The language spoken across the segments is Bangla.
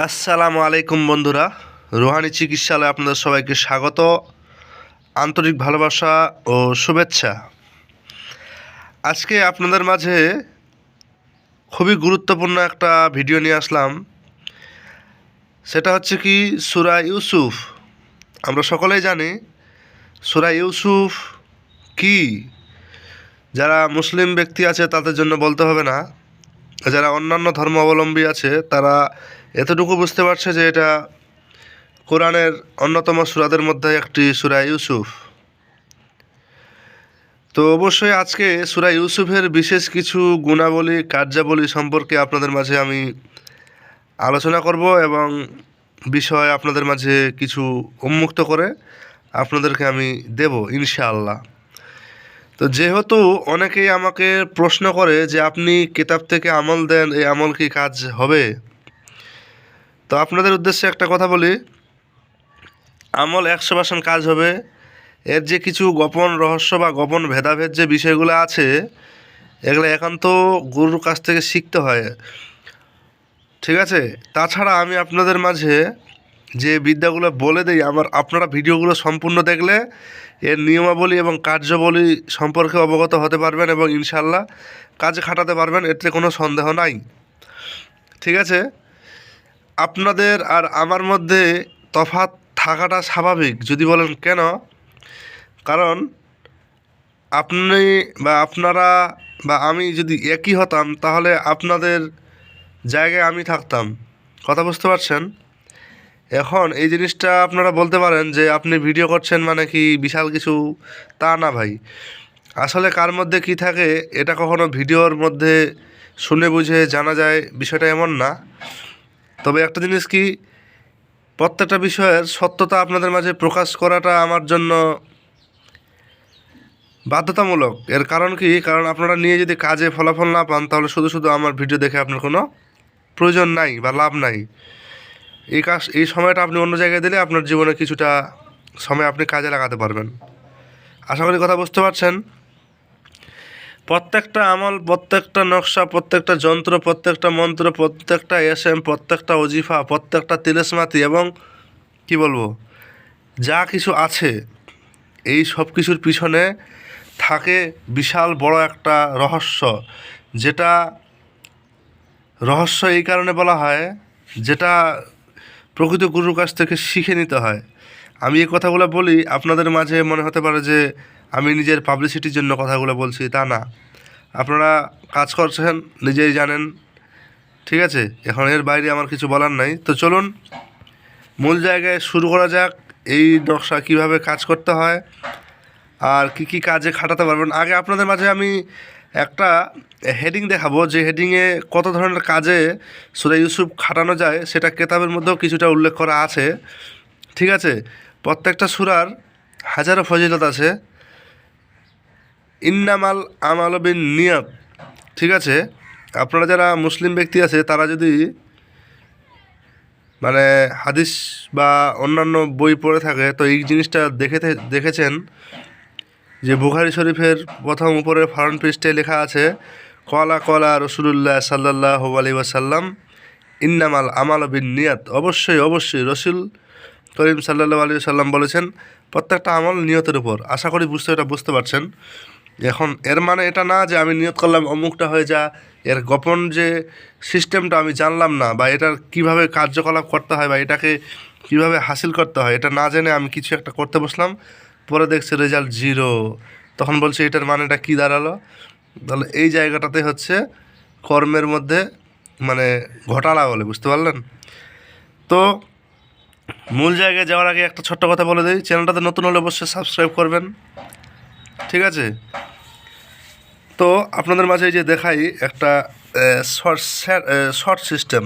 আসসালামু আলাইকুম বন্ধুরা। রুহানি চিকিৎসালয়ে আপনাদের সবাইকে স্বাগত। আন্তরিক ভালোবাসা ও শুভেচ্ছা। আজকে আপনাদের মাঝে খুবই গুরুত্বপূর্ণ একটা ভিডিও নিয়ে আসলাম। সেটা হচ্ছে কি, সুরা ইউসুফ। আমরা সকলেই জানি, সুরা ইউসুফ কি? যারা মুসলিম ব্যক্তি আছে তাদের জন্য বলতে হবে না। যারা অন্যান্য ধর্ম অবলম্বী আছে, তারা এতটুকু বুঝতে পারছে যে এটা কোরআনের অন্যতম সুরাদের মধ্যে একটি সুরা ইউসুফ। তো অবশ্যই আজকে সুরা ইউসুফের বিশেষ কিছু গুণাবলী, কার্যাবলী সম্পর্কে আপনাদের মাঝে আমি আলোচনা করব এবং বিষয় আপনাদের মাঝে কিছু উন্মুক্ত করে আপনাদেরকে আমি দেব ইনশাআল্লাহ। তো যেহেতু অনেকেই আমাকে প্রশ্ন করে যে আপনি কিতাব থেকে আমল দেন, এই আমল কি কাজ হবে? তো আপনাদের উদ্দেশ্যে একটা কথা বলি। আমল একশো পার্সেন্ট কাজ হবে। এর যে কিছু গোপন রহস্য বা গোপন ভেদাভেদ যে বিষয়গুলো আছে, এগুলো একান্ত গুরুর কাছ থেকে শিখতে হয়। ঠিক আছে? তাছাড়া আমি আপনাদের মাঝে যে বিদ্যাগুলো বলে দিই, আমার, আপনারা ভিডিওগুলো সম্পূর্ণ দেখলে এর নিয়মাবলী এবং কার্যবলী সম্পর্কে অবগত হতে পারবেন এবং ইনশাল্লাহ কাজে খাটাতে পারবেন, এতে কোনো সন্দেহ নাই। ঠিক আছে? আপনাদের আর আমার মধ্যে তফাৎ থাকাটা স্বাভাবিক, যদি বলেন কেন? কারণ আপনি বা আপনারা বা আমি যদি একই হতাম, তাহলে আপনাদের জায়গায় আমি থাকতাম। কথা বুঝতে পারছেন? এখন এই জিনিসটা আপনারা বলতে পারেন যে, আপনি ভিডিও করছেন মানে কি বিশাল কিছু? তা না ভাই। আসলে কার মধ্যে কি থাকে, এটা কখনো ভিডিওর মধ্যে শুনে বুঝে জানা যায়, বিষয়টা এমন না। তবে একটা জিনিস কি, প্রত্যেকটা বিষয়ের সত্যতা আপনাদের মাঝে প্রকাশ করাটা আমার জন্য বাধ্যতামূলক। এর কারণ কি? কারণ আপনারা নিয়ে যদি কাজে ফলাফল না পান, তাহলে শুধু শুধু আমার ভিডিও দেখে আপনার কোনো প্রয়োজন নাই বা লাভ নাই। এই কাজ, এই সময়টা আপনি অন্য জায়গায় দিলে আপনার জীবনে কিছুটা সময় আপনি কাজে লাগাতে পারবেন। আশা করি কথা বুঝতে পারছেন। প্রত্যেকটা আমল, প্রত্যেকটা নকশা, প্রত্যেকটা যন্ত্র, প্রত্যেকটা মন্ত্র, প্রত্যেকটা এসএম, প্রত্যেকটা অজিফা প্রত্যেকটা তিলেসমাতি এবং কি বলব, যা কিছু আছে, এই সব কিছুর পিছনে থাকে বিশাল বড় একটা রহস্য, যেটা রহস্য এই কারণে বলা হয়, যেটা প্রকৃত গুরুর কাছ থেকে শিখে নিতে হয়। আমি এই কথাগুলো বলি, আপনাদের মাঝে মনে হতে পারে যে আমি নিজের পাবলিসিটির জন্য কথাগুলো বলছি, তা না। আপনারা কাজ করছেন, নিজেই জানেন। ঠিক আছে? এখন এর বাইরে আমার কিছু বলার নাই। তো চলুন, মূল জায়গায় শুরু করা যাক। এই নকশা কীভাবে কাজ করতে হয় আর কি কি কাজে খাটাতে পারবেন। আগে আপনাদের মাঝে আমি একটা হেডিং দেখাবো। যে হেডিংয়ে কত ধরনের কাজে সুরা ইউসুফ খাটানো যায়, সেটা কেতাবের মধ্যেও কিছুটা উল্লেখ করা আছে। ঠিক আছে? প্রত্যেকটা সুরার হাজারো ফজিলত আছে। ইন্নামাল আমাল বিন নিয়ত। ঠিক আছে? আপনারা যারা মুসলিম ব্যক্তি আছে, তারা যদি মানে হাদিস বা অন্যান্য বই পড়ে থাকে, তো এই জিনিসটা দেখে দেখেছেন যে বুখারি শরীফের প্রথম উপরের ফরন পৃষ্ঠে লেখা আছে, কলা কলা রসুল্লাহ সাল্লাহ আলী ওয়াসাল্লাম ইন্নামাল আমাল বিন নিয়াত। অবশ্যই অবশ্যই রসুল করিম সাল্লাহ আলী সাল্লাম বলেছেন, প্রত্যেকটা আমল নিয়তের উপর। আশা করি বুঝতে এটা বুঝতে পারছেন। এখন এর মানে এটা না যে আমি নিয়ত করলাম অমুকটা হয়ে যা, এর গোপন যে সিস্টেমটা আমি জানলাম না, বা এটার কীভাবে কার্যকলাপ করতে হয়, বা এটাকে কীভাবে হাসিল করতে হয়, এটা না জেনে আমি কিছু একটা করতে বসলাম, পরে দেখছি রেজাল্ট জিরো তখন বলছে, এটার মানেটা কী দাঁড়াল? তাহলে এই জায়গাটাতে হচ্ছে কর্মের মধ্যে মানে ঘটালা বলে, বুঝতে পারলেন? তো মূল জায়গায় যাওয়ার আগে একটা ছোট্ট কথা বলে দিই, চ্যানেলটাতে নতুন হলে অবশ্যই সাবস্ক্রাইব করবেন। ঠিক আছে? তো আপনাদের মাঝে যে দেখাই একটা শর্ট শর্ট সিস্টেম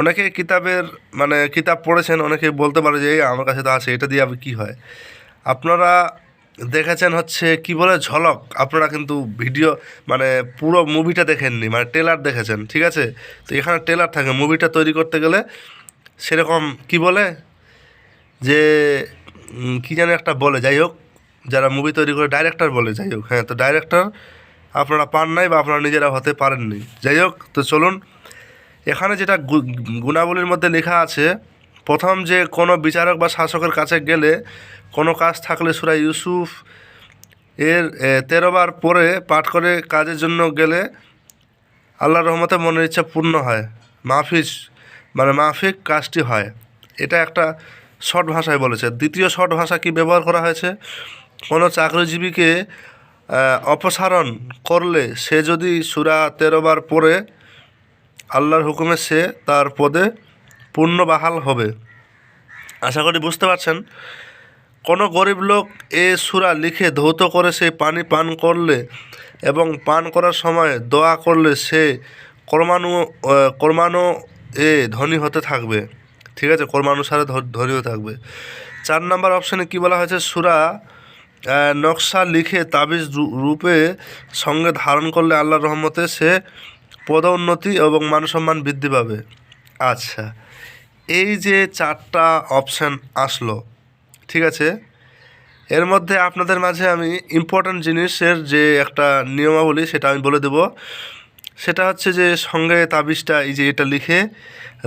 অনেকে কিতাবের মানে কিতাব পড়েছেন, অনেকে বলতে পারে যে আমার কাছে তো আছে, এটা দিয়ে আবার কী হয়? আপনারা দেখেছেন হচ্ছে, কি বলে, ঝলক। আপনারা কিন্তু ভিডিও মানে পুরো মুভিটা দেখেননি মানে ট্রেলার দেখেছেন, ঠিক আছে? তো এখানে ট্রেলার থাকে মুভিটা তৈরি করতে গেলে সেরকম কি বলে? যে কী যেন একটা বলে, যাই হোক। যারা মুভি তৈরি করে ডাইরেক্টর বলে, যাই হোক হ্যাঁ তো ডাইরেক্টর আপনারা পান নাই বা আপনারা নিজেরা হতে পারেননি যাই হোক, তো চলুন, এখানে যেটা গুণাবলীর মধ্যে লেখা আছে, প্রথম যে কোনো বিচারক বা শাসকের কাছে গেলে কোনো কাজ থাকলে সুরা ইউসুফ এর তেরোবার পরে পাঠ করে কাজের জন্য গেলে আল্লাহর রহমতে মনের ইচ্ছা পূর্ণ হয়, মাহফিজ মানে মাফিক কাজটি হয়। এটা একটা শর্ট ভাষায় বলেছে। দ্বিতীয় শর্ট ভাষা কি ব্যবহার করা হয়েছে? কোনো চাকরিজীবীকে অপসারণ করলে সে যদি সুরা তেরোবার পরে আল্লাহর হুকুমে সে তার পদে পূর্ণ বাহাল হবে। আশা করি বুঝতে পারছেন? কোনো গরিব লোক এ সুরা লিখে ধৌত করে সে পানি পান করলে এবং পান করার সময় দোয়া করলে সে কর্মানু আহ, কর্মাণু এ ধনী হতে থাকবে। ঠিক আছে? কর্মানুসারে ধনী হতে থাকবে। চার নম্বর অপশানে কি বলা হয়েছে? সুরা নকশা লিখে তাবিজ রূপে সঙ্গে ধারণ করলে আল্লাহর রহমতে সে পদোন্নতি এবং মানসম্মান বৃদ্ধি পাবে। আচ্ছা এই যে চারটা অপশান আসলো, ঠিক আছে? এর মধ্যে আপনাদের মাঝে আমি ইম্পর্ট্যান্ট জিনিসের যে একটা নিয়মাবলী সেটা আমি বলে দেব। সেটা হচ্ছে যে সঙ্গে তাবিজটা এই যে এটা লিখে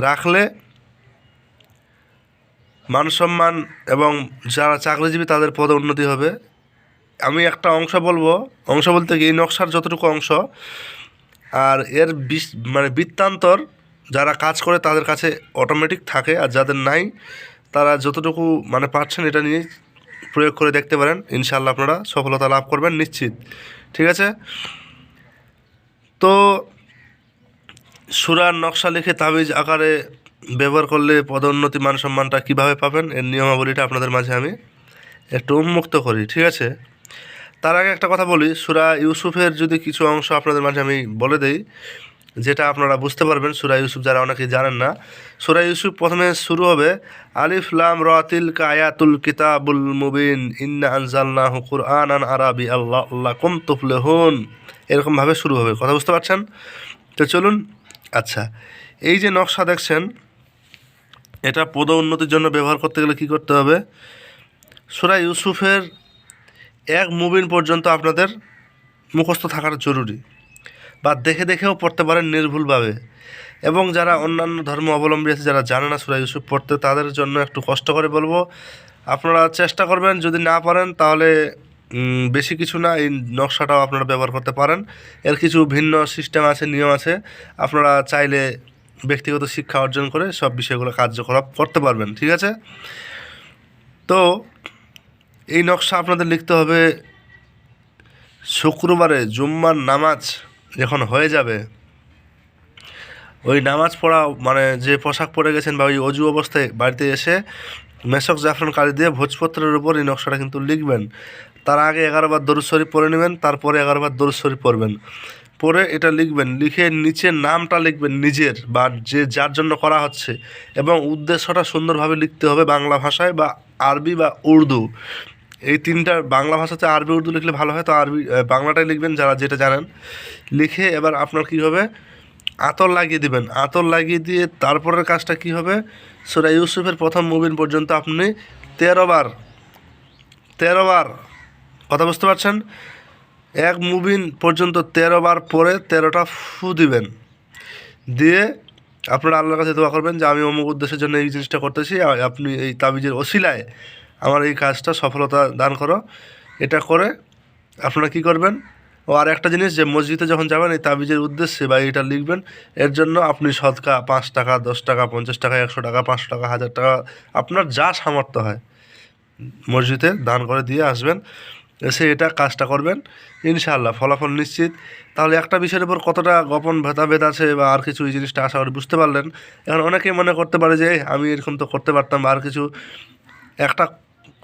রাখলে মানসম্মান এবং যারা চাকরিজীবী তাদের পদে উন্নতি হবে। আমি একটা অংশ বলব। অংশ বলতে এই নকশার যতটুকু অংশ, আর এর বিশ মানে বৃত্তান্তর যারা কাজ করে তাদের কাছে অটোমেটিক থাকে, আর যাদের নাই, তারা যতটুকু মানে পাচ্ছেন এটা নিয়ে প্রয়োগ করে দেখতে পারেন। ইনশাল্লাহ আপনারা সফলতা লাভ করবেন নিশ্চিত। ঠিক আছে? তো সুরার নকশা লিখে তাবিজ আকারে ব্যবহার করলে পদোন্নতি, মান সম্মানটা কীভাবে পাবেন? এর নিয়মাবলীটা আপনাদের মাঝে আমি একটু উন্মুক্ত করি, ঠিক আছে? তার আগে একটা কথা বলি, সুরা ইউসুফের যদি কিছু অংশ আপনাদের মাঝে আমি বলে দেই, যেটা আপনারা বুঝতে পারবেন, সুরা ইউসুফ যারা অনেকেই জানেন না, সুরা ইউসুফ প্রথমে শুরু হবে, আলিফ, লাম রাতিল কায়াতুল কিতাবুল মুবিন, ইন্না আনজালনা হুকুর আন আন আরাবি, আল্লাহ আল্লাহ কুম তুফলেহুন এরকমভাবে শুরু হবে, কথা বুঝতে পারছেন? তো চলুন আচ্ছা এই যে নকশা দেখছেন এটা পদ উন্নতির জন্য ব্যবহার করতে গেলে কী করতে হবে? সুরা ইউসুফের এক মুবিন পর্যন্ত আপনাদের মুখস্থ থাকাটা জরুরি বা দেখে দেখেও পড়তে পারেন নির্ভুলভাবে। এবং যারা অন্যান্য ধর্ম অবলম্বী আছে, যারা জানে না সুরা ইউসুফ পড়তে, তাদের জন্য একটু কষ্ট করে বলব। আপনারা চেষ্টা করবেন, যদি না পারেন তাহলে বেশি কিছু না, এই নকশাটাও আপনারা ব্যবহার করতে পারেন। এর কিছু ভিন্ন সিস্টেম আছে, নিয়ম আছে। আপনারা চাইলে ব্যক্তিগত শিক্ষা অর্জন করে সব বিষয়গুলো কার্যকলাপ করতে পারবেন, ঠিক আছে? তো এই নকশা আপনাদের লিখতে হবে, শুক্রবারে জুম্মার নামাজ যখন হয়ে যাবে, ওই নামাজ পড়া মানে যে পোশাক পরে গেছেন বা ওই অজু অবস্থায় বাড়িতে এসে মেশক জাফরান কালি দিয়ে ভোজপত্রের উপর এই নকশাটা কিন্তু লিখবেন। তার আগে এগারোবার দরুদ শরীফ পড়ে নেবেন, তারপরে এগারোবার দরুদ শরীফ পড়বেন। পরে এটা লিখবেন, লিখে নিচে নামটা লিখবেন নিজের বা যে যার জন্য করা হচ্ছে এবং উদ্দেশ্যটা সুন্দরভাবে লিখতে হবে বাংলা ভাষায় বা আরবি বা উর্দু। এই তিনটা, বাংলা ভাষাতে আরবি, উর্দু লিখলে ভালো হয়। তো আরবি বাংলাটাই লিখবেন যারা যেটা জানেন। লিখে এবার আপনার কী হবে? আতর লাগিয়ে দিবেন। আতর লাগিয়ে দিয়ে তারপরের কাজটা কি হবে? সুরা ইউসুফের প্রথম মুবিন পর্যন্ত আপনি তেরোবার তেরোবার কথা বুঝতে পারছেন? এক মুবিন পর্যন্ত তেরো বার পরে তেরোটা ফু দিবেন। দিয়ে আপনারা আল্লাহর কাছে দোয়া করবেন যে আমি অমুক উদ্দেশ্যের জন্য এই জিনিসটা করতেছি আপনি এই তাবিজের ওসিলায় আমার এই কাজটা সফলতা দান করো। এটা করে আপনারা কি করবেন? ও আর একটা জিনিস যে মসজিদে যখন যাবেন এই তাবিজের উদ্দেশ্যে বা এটা লিখবেন, এর জন্য আপনি সদকা পাঁচ টাকা, দশ টাকা, পঞ্চাশ টাকা, একশো টাকা, পাঁচশো টাকা, হাজার টাকা, আপনার যা সামর্থ্য হয় মসজিদে দান করে দিয়ে আসবেন। এসে এটা কাজটা করবেন। ইনশাআল্লাহ, ফলাফল নিশ্চিত। তাহলে একটা বিষয়ের উপর কতটা গোপন ভেদাভেদ আছে বা আর কিছু এই জিনিসটা আশা করি বুঝতে পারলেন। এখন অনেকেই মনে করতে পারে যে আমি এরকম তো করতে পারতাম বা আর কিছু। একটা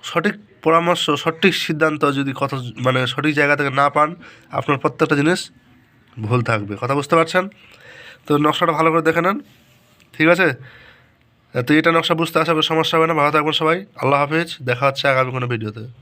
সঠিক পরামর্শ, সঠিক সিদ্ধান্ত যদি কত মানে সঠিক জায়গা থেকে না পান, আপনার প্রত্যেকটা জিনিস ভুল থাকবে। কথা বুঝতে পারছেন? তো নকশাটা ভালো করে দেখে নেন। ঠিক আছে? তো এটা নকশা বুঝতে করি সমস্যা হবে না। ভালো থাকবেন সবাই। আল্লাহ হাফিজ। দেখা হচ্ছে আগামী কোনো ভিডিওতে।